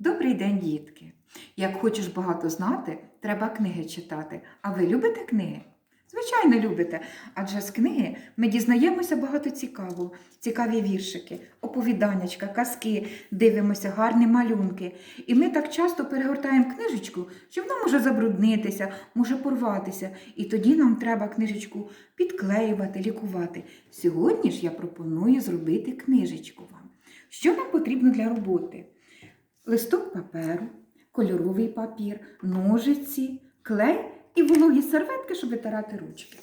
Добрий день, дітки! Як хочеш багато знати, треба книги читати. А ви любите книги? Звичайно, любите. Адже з книги ми дізнаємося багато цікавого, цікаві віршики, оповіданнячка, казки, дивимося гарні малюнки. І ми так часто перегортаємо книжечку, що вона може забруднитися, може порватися. І тоді нам треба книжечку підклеювати, лікувати. Сьогодні ж я пропоную зробити книжечку вам. Що нам потрібно для роботи? Листок паперу, кольоровий папір, ножиці, клей і вологі серветки, щоб витирати ручки.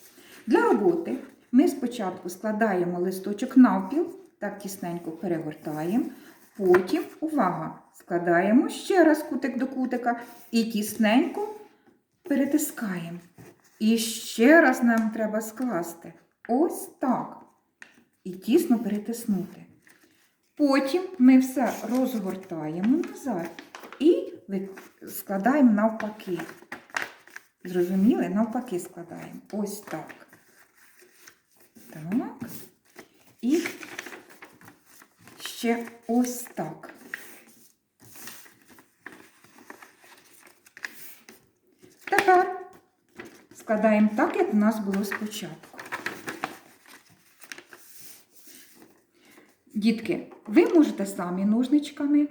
Для роботи ми спочатку складаємо листочок навпіл, так тісненько перегортаємо. Потім, увага, складаємо ще раз кутик до кутика і тісненько перетискаємо. І ще раз нам треба скласти. Ось так. І тісно перетиснути. Потім ми все розгортаємо назад і складаємо навпаки. Зрозуміли? Навпаки складаємо. Ось так. Так. І ще ось так. Тепер складаємо так, як у нас було спочатку. Дітки, ви можете самі ножничками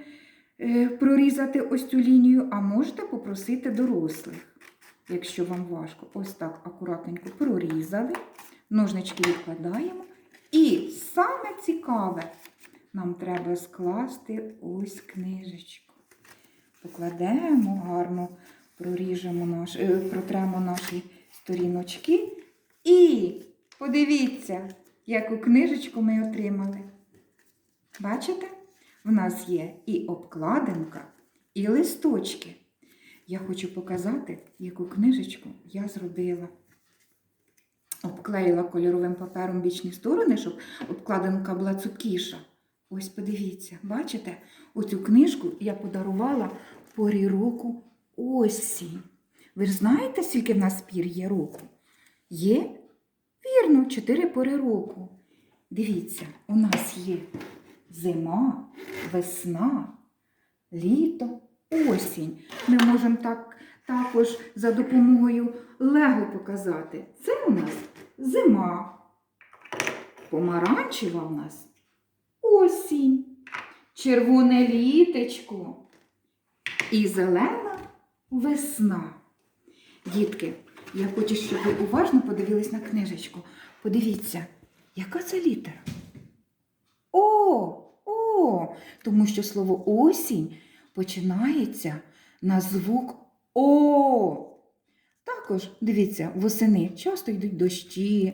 е, прорізати ось цю лінію, а можете попросити дорослих, якщо вам важко. Ось так акуратненько прорізали, ножнички відкладаємо. І саме цікаве, нам треба скласти ось книжечку. Покладемо гарно, проріжемо наш, е, протремо наші сторіночки. І подивіться, яку книжечку ми отримали. Бачите? В нас є і обкладинка, і листочки. Я хочу показати, яку книжечку я зробила. Обклеїла кольоровим папером бічні сторони, щоб обкладинка була цупкіша. Ось подивіться, бачите? Оцю книжку я подарувала порі року осінь. Ви ж знаєте, скільки в нас пір є року? Є? Вірно, чотири пори року. Дивіться, у нас є зима, весна, літо, осінь. Ми можемо так, також за допомогою лего показати. Це у нас зима, помаранчева у нас осінь, червоне літечко і зелена весна. Дітки, я хочу, щоб ви уважно подивились на книжечку. Подивіться, яка це літера? О, о, тому що слово осінь починається на звук О. Також, дивіться, восени часто йдуть дощі,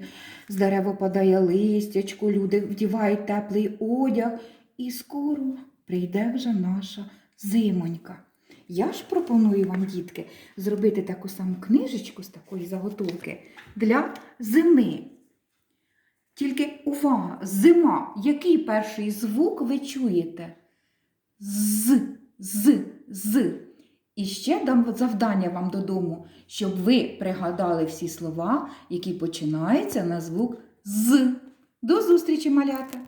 з дерева падає листячко, люди вдівають теплий одяг, і скоро прийде вже наша зимонька. Я ж пропоную вам, дітки, зробити таку саму книжечку з такої заготовки для зими. Тільки увага, зима. Який перший звук ви чуєте? З, з, з. І ще дам завдання вам додому, щоб ви пригадали всі слова, які починаються на звук з. До зустрічі, малята!